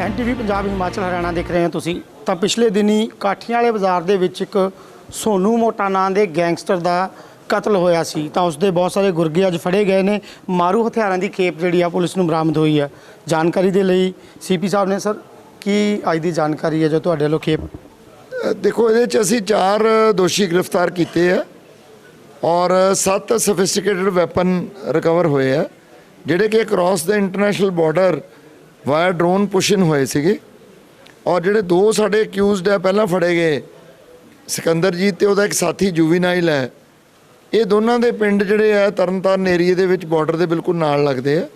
ਐਨਟੀਵੀ ਪੰਜਾਬ ਹਿਮਾਚਲ ਹਰਿਆਣਾ ਦੇਖ ਰਹੇ ਹੋ ਤੁਸੀਂ। ਤਾਂ ਪਿਛਲੇ ਦਿਨੀ ਕਾਠੀਆਂ ਵਾਲੇ ਬਾਜ਼ਾਰ ਦੇ ਵਿੱਚ ਇੱਕ ਸੋਨੂ ਮੋਟਾ ਨਾਂ ਦੇ ਗੈਂਗਸਟਰ ਦਾ ਕਤਲ ਹੋਇਆ ਸੀ। ਤਾਂ ਉਸ ਦੇ ਬਹੁਤ ਸਾਰੇ ਗੁਰਗੇ ਅੱਜ ਫੜੇ ਗਏ ਨੇ। ਮਾਰੂ ਹਥਿਆਰਾਂ ਦੀ ਖੇਪ ਜਿਹੜੀ ਆ ਪੁਲਿਸ ਨੂੰ ਬਰਾਮਦ ਹੋਈ ਹੈ ਜਾਣਕਾਰੀ ਦੇ ਲਈ ਸੀਪੀ ਸਾਹਿਬ ਨੇ, ਸਰ, ਕੀ ਅੱਜ ਦੀ ਜਾਣਕਾਰੀ ਹੈ ਜੋ ਤੁਹਾਡੇ ਵੱਲੋਂ ਖੇਪ ਦੇਖੋ, ਇਹਦੇ ਚ ਅਸੀਂ ਚਾਰ ਦੋਸ਼ੀ ਗ੍ਰਿਫਤਾਰ ਕੀਤੇ ਆ ਔਰ ਸੱਤ ਸਫਿਸਟੀਕੇਟਡ ਵੈਪਨ ਰਿਕਵਰ ਹੋਏ ਆ, ਜਿਹੜੇ ਕਿ ਕ੍ਰਾਸ ਦਾ international border via drone pushed ਹੋਏ ਸੀਗੇ। ਔਰ ਜਿਹੜੇ ਦੋ ਸਾਡੇ ਅਕਿਊਜ਼ਡ ਹੈ ਪਹਿਲਾਂ ਫੜੇ ਗਏ। ਸਿਕੰਦਰਜੀਤ ਤੇ ਉਹਦਾ ਇੱਕ ਸਾਥੀ ਜੂਵੀਨਾਈਲ ਹੈ। ਇਹ ਦੋਨਾਂ ਦੇ ਪਿੰਡ ਜਿਹੜੇ ਆ, ਤਰਨਤਾਰਨ ਏਰੀਏ ਦੇ ਵਿੱਚ ਬਾਰਡਰ ਦੇ ਬਿਲਕੁਲ ਨਾਲ ਲੱਗਦੇ ਆ।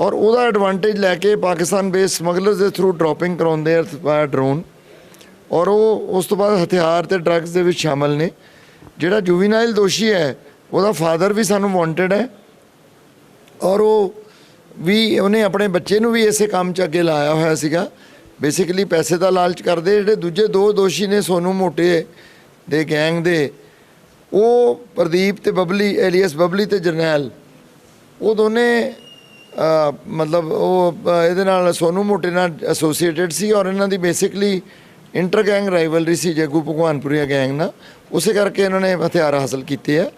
ਔਰ ਉਹਦਾ ਐਡਵਾਂਟੇਜ ਲੈ ਕੇ ਪਾਕਿਸਤਾਨ ਬੇਸ ਸਮਗਲਰਸ ਦੇ ਥਰੂ ਡ੍ਰੌਪਿੰਗ ਕਰਾਉਂਦੇ ਆ ਵਾਇਆ ਡਰੋਨ। ਔਰ ਉਹ ਉਸ ਤੋਂ ਬਾਅਦ ਹਥਿਆਰ ਤੇ ਡਰੱਗਸ ਦੇ ਵਿੱਚ ਸ਼ਾਮਲ ਨੇ। ਜਿਹੜਾ ਜੁਵੀਨਾਈਲ ਦੋਸ਼ੀ ਹੈ, ਉਹਦਾ ਫਾਦਰ ਵੀ ਸਾਨੂੰ ਵਾਂਟਡ ਹੈ। ਔਰ ਉਹ ਵੀ ਉਹਨੇ ਆਪਣੇ ਬੱਚੇ ਨੂੰ ਵੀ ਇਸੇ ਕੰਮ 'ਚ ਅੱਗੇ ਲਾਇਆ ਹੋਇਆ ਸੀਗਾ। ਬੇਸਿਕਲੀ ਪੈਸੇ ਦਾ ਲਾਲਚ ਕਰਦੇ, ਜਿਹੜੇ ਦੂਜੇ ਦੋ ਦੋਸ਼ੀ ਨੇ ਸੋਨੂ ਮੋਟੇ ਦੇ ਗੈਂਗ ਦੇ, ਉਹ ਪ੍ਰਦੀਪ ਤੇ ਬਬਲੀ, ਐਲੀਅਸ ਬਬਲੀ ਤੇ ਜਰਨੈਲ, ਉਹ ਦੋਨੇ ਮਤਲਬ ਉਹ ਇਹਦੇ ਨਾਲ ਸੋਨੂ ਮੋਟੇ ਨਾਲ ਐਸੋਸੀਏਟਡ ਸੀ ਔਰ ਇਹਨਾਂ ਦੀ ਬੇਸਿਕਲੀ ਇੰਟਰ ਗੈਂਗ ਰਾਈਵਲਰੀ ਸੀ ਜੱਗੂ ਭਗਵਾਨਪੁਰੀਆ ਗੈਂਗ ਨਾਲ। ਉਸੇ ਕਰਕੇ ਇਹਨਾਂ ਨੇ ਹਥਿਆਰ ਹਾਸਲ ਕੀਤੇ ਆ।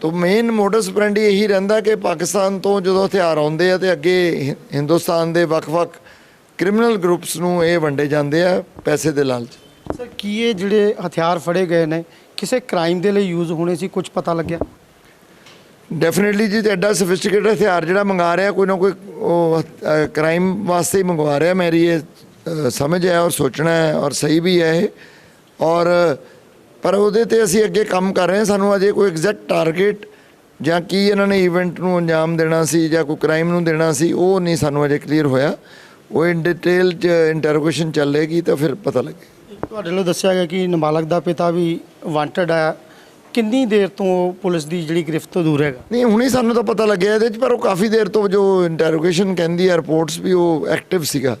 ਤੋ ਮੇਨ ਮੋਡਸ ਪ੍ਰੈਂਡੀ ਇਹੀ ਰਹਿੰਦਾ ਕਿ ਪਾਕਿਸਤਾਨ ਤੋਂ ਜਦੋਂ ਹਥਿਆਰ ਆਉਂਦੇ ਆ ਤੇ ਅੱਗੇ ਹਿੰਦੁਸਤਾਨ ਦੇ ਵੱਖ-ਵੱਖ ਕ੍ਰਿਮੀਨਲ ਗਰੁੱਪਸ ਨੂੰ ਇਹ ਵੰਡੇ ਜਾਂਦੇ ਆ ਪੈਸੇ ਦੇ ਲਾਲਚ। ਸਰ ਕੀ ਇਹ ਜਿਹੜੇ ਹਥਿਆਰ ਫੜੇ ਗਏ ਨੇ ਕਿਸੇ ਕ੍ਰਾਈਮ ਦੇ ਲਈ ਯੂਜ਼ ਹੋਣੇ ਸੀ ਕੁਝ ਪਤਾ ਲੱਗਿਆ? ਡੈਫੀਨਿਟਲੀ ਜੀ ਐਡਾ ਸਫਿਸਟੀਕੇਟਡ ਹਥਿਆਰ ਜਿਹੜਾ ਮੰਗਾ ਰਿਹਾ ਕੋਈ ਨਾ ਕੋਈ ਉਹ ਕ੍ਰਾਈਮ ਵਾਸਤੇ ਹੀ ਮੰਗਵਾ ਰਿਹਾ ਮੇਰੀ ਇਹ ਸਮਝ ਹੈ ਔਰ ਸੋਚਣਾ ਹੈ ਔਰ ਸਹੀ ਵੀ ਹੈ ਇਹ। ਔਰ ਪਰ ਉਹਦੇ ਤੇ ਅਸੀਂ ਅੱਗੇ ਕੰਮ ਕਰ ਰਹੇ ਹਾਂ। ਸਾਨੂੰ ਅਜੇ ਕੋਈ ਐਗਜ਼ੈਕਟ ਟਾਰਗੇਟ ਜਾਂ ਕੀ ਇਹਨਾਂ ਨੇ ਇਵੈਂਟ ਨੂੰ ਅੰਜਾਮ ਦੇਣਾ ਸੀ ਜਾਂ ਕੋਈ ਕ੍ਰਾਈਮ ਨੂੰ ਦੇਣਾ ਸੀ ਉਹ ਨਹੀਂ ਸਾਨੂੰ ਅਜੇ ਕਲੀਅਰ ਹੋਇਆ। ਉਹ ਇਨ ਡਿਟੇਲ ਚ ਇੰਟਰੋਗੇਸ਼ਨ ਚੱਲੇਗੀ ਤਾਂ ਫਿਰ ਪਤਾ ਲੱਗੇ। ਤੁਹਾਡੇ ਵੱਲੋਂ ਦੱਸਿਆ ਗਿਆ ਕਿ ਨਾਬਾਲਗ ਦਾ ਪਿਤਾ ਵੀ ਵਾਂਟਡ ਹੈ ਕਿੰਨੀ ਦੇਰ ਤੋਂ ਪੁਲਿਸ ਦੀ ਜਿਹੜੀ ਗ੍ਰਿਫਤ ਤੋਂ ਦੂਰ ਹੈਗਾ? ਨਹੀਂ ਹੁਣੇ ਸਾਨੂੰ ਤਾਂ ਪਤਾ ਲੱਗਿਆ ਇਹਦੇ ਚ ਪਰ ਉਹ ਕਾਫੀ ਦੇਰ ਤੋਂ ਜੋ ਇੰਟਰੋਗੇਸ਼ਨ ਕਹਿੰਦੀ ਹੈ ਰਿਪੋਰਟਸ ਵੀ ਉਹ ਐਕਟਿਵ ਸੀਗਾ।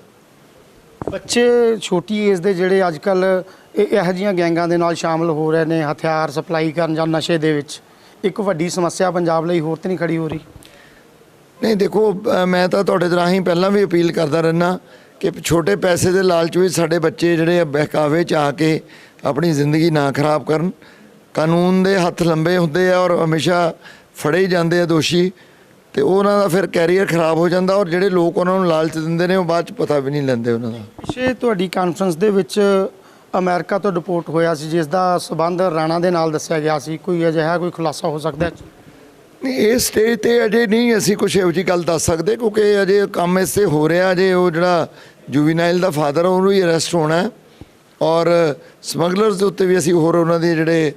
ਬੱਚੇ ਛੋਟੀ ਏਜ ਦੇ ਜਿਹੜੇ ਅੱਜ ਕੱਲ ਇਹੋ ਜਿਹੀਆਂ ਗੈਂਗਾਂ ਦੇ ਨਾਲ ਸ਼ਾਮਲ ਹੋ ਰਹੇ ਨੇ ਹਥਿਆਰ ਸਪਲਾਈ ਕਰਨ ਜਾਂ ਨਸ਼ੇ ਦੇ ਵਿੱਚ। ਇੱਕ ਵੱਡੀ ਸਮੱਸਿਆ ਪੰਜਾਬ ਲਈ ਹੋਰ ਤੇ ਨਹੀਂ ਖੜੀ ਹੋ ਰਹੀ। ਨਹੀਂ ਦੇਖੋ ਮੈਂ ਤਾਂ ਤੁਹਾਡੇ ਰਾਹੀਂ ਪਹਿਲਾਂ ਵੀ ਅਪੀਲ ਕਰਦਾ ਰਹਿਣਾ ਕਿ ਛੋਟੇ ਪੈਸੇ ਦੇ ਲਾਲਚ ਵਿੱਚ ਸਾਡੇ ਬੱਚੇ ਜਿਹੜੇ ਬਹਿਕਾਵੇ ਚ ਆ ਕੇ ਆਪਣੀ ਜ਼ਿੰਦਗੀ ਨਾ ਖਰਾਬ ਕਰਨ। ਕਾਨੂੰਨ ਦੇ ਹੱਥ ਲੰਬੇ ਹੁੰਦੇ ਆ ਔਰ ਹਮੇਸ਼ਾ ਫੜੇ ਹੀ ਜਾਂਦੇ ਆ ਦੋਸ਼ੀ ਤੇ ਉਹਨਾਂ ਦਾ ਫਿਰ ਕੈਰੀਅਰ ਖਰਾਬ ਹੋ ਜਾਂਦਾ ਔਰ ਜਿਹੜੇ ਲੋਕ ਉਹਨਾਂ ਨੂੰ ਲਾਲਚ ਦਿੰਦੇ ਨੇ ਉਹ ਬਾਅਦ ਚ ਪਤਾ ਵੀ ਨਹੀਂ ਲੈਂਦੇ ਉਹਨਾਂ ਦਾ। ਪਿਛੇ ਤੁਹਾਡੀ ਕਾਨਫਰੰਸ ਦੇ ਵਿੱਚ ਅਮਰੀਕਾ ਤੋਂ ਰਿਪੋਰਟ ਹੋਇਆ ਸੀ ਜਿਸ ਦਾ ਸਬੰਧ ਰਾਣਾ ਦੇ ਨਾਲ ਦੱਸਿਆ ਗਿਆ ਸੀ। ਕੋਈ ਅਜਿਹਾ ਕੋਈ ਖੁਲਾਸਾ ਹੋ ਸਕਦਾ ਹੈ? ਨਹੀਂ ਇਸ ਸਟੇਜ ਤੇ ਅਜੇ ਨਹੀਂ ਅਸੀਂ ਕੁਝ ਇਹੋ ਜਿਹੀ ਗੱਲ ਦੱਸ ਸਕਦੇ ਕਿਉਂਕਿ ਅਜੇ ਕੰਮ ਇਸੇ ਹੋ ਰਿਹਾ ਅਜੇ ਉਹ ਜਿਹੜਾ ਜੁਵੀਨਾਈਲ ਦਾ ਫਾਦਰ ਉਹਨੂੰ ਹੀ ਅਰੈਸਟ ਹੋਣਾ ਹੈ। ਔਰ ਸਮਗਲਰਸ ਦੇ ਉੱਤੇ ਵੀ ਅਸੀਂ ਹੋਰ ਉਹਨਾਂ ਦੇ ਜਿਹੜੇ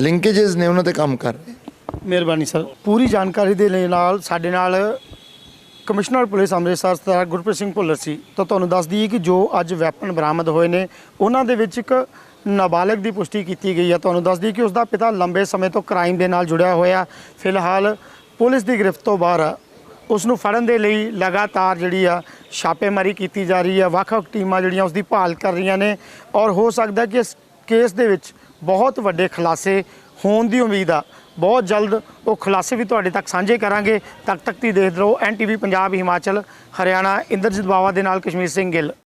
ਲਿੰਕੇजेस ਨੇ ਉਹਨਾਂ ਤੇ ਕੰਮ ਕਰ ਰਹੇ ਮਿਹਰਬਾਨੀ ਸਰ। ਪੂਰੀ ਜਾਣਕਾਰੀ ਦੇ ਨਾਲ ਸਾਡੇ ਨਾਲ ਕਮਿਸ਼ਨਰ ਪੁਲਿਸ ਅੰਮ੍ਰਿਤਸਰ ਸਰਦਾਰ ਗੁਰਪ੍ਰੀਤ ਸਿੰਘ ਭੁੱਲਰ ਸੀ ਤਾਂ ਤੁਹਾਨੂੰ ਦੱਸ ਦਈਏ ਕਿ ਜੋ ਅੱਜ ਵੈਪਨ ਬਰਾਮਦ ਹੋਏ ਨੇ, ਉਹਨਾਂ ਦੇ ਵਿੱਚ ਇੱਕ ਨਾਬਾਲਗ ਦੀ ਪੁਸ਼ਟੀ ਕੀਤੀ ਗਈ ਹੈ ਤੁਹਾਨੂੰ ਦੱਸ ਦਈਏ ਕਿ ਉਸ ਦਾ ਪਿਤਾ ਲੰਬੇ ਸਮੇਂ ਤੋਂ ਕ੍ਰਾਈਮ ਦੇ ਨਾਲ ਜੁੜਿਆ ਹੋਇਆ। ਫਿਲਹਾਲ ਪੁਲਿਸ ਦੀ ਗ੍ਰਿਫਤ ਤੋਂ ਬਾਹਰ ਆ ਉਸ ਨੂੰ ਫੜਨ ਦੇ ਲਈ ਲਗਾਤਾਰ ਜਿਹੜੀ ਆ ਛਾਪੇਮਾਰੀ ਕੀਤੀ ਜਾ ਰਹੀ ਹੈ ਵੱਖ-ਵੱਖ ਟੀਮਾਂ ਜਿਹੜੀਆਂ ਉਸ ਦੀ ਭਾਲ ਕਰ ਰਹੀਆਂ ਨੇ ਔਰ ਹੋ ਸਕਦਾ ਕਿ ਇਸ ਕੇਸ ਦੇ ਵਿੱਚ ਬਹੁਤ ਵੱਡੇ ਖੁਲਾਸੇ ਹੋਣ ਦੀ ਉਮੀਦ ਆ। ਬਹੁਤ ਜਲਦ ਉਹ ਖੁਲਾਸੇ ਵੀ ਤੁਹਾਡੇ ਤੱਕ ਸਾਂਝੇ ਕਰਾਂਗੇ। ਤੱਕ ਤੱਕ ਦੀ ਦੇਖਦੇ ਰਹੋ ਐਨਟੀਵੀ ਪੰਜਾਬ, ਹਿਮਾਚਲ, ਹਰਿਆਣਾ, ਇੰਦਰਜੀਤ ਬਾਵਾ ਦੇ ਨਾਲ ਕਸ਼ਮੀਰ ਸਿੰਘ ਗਿੱਲ।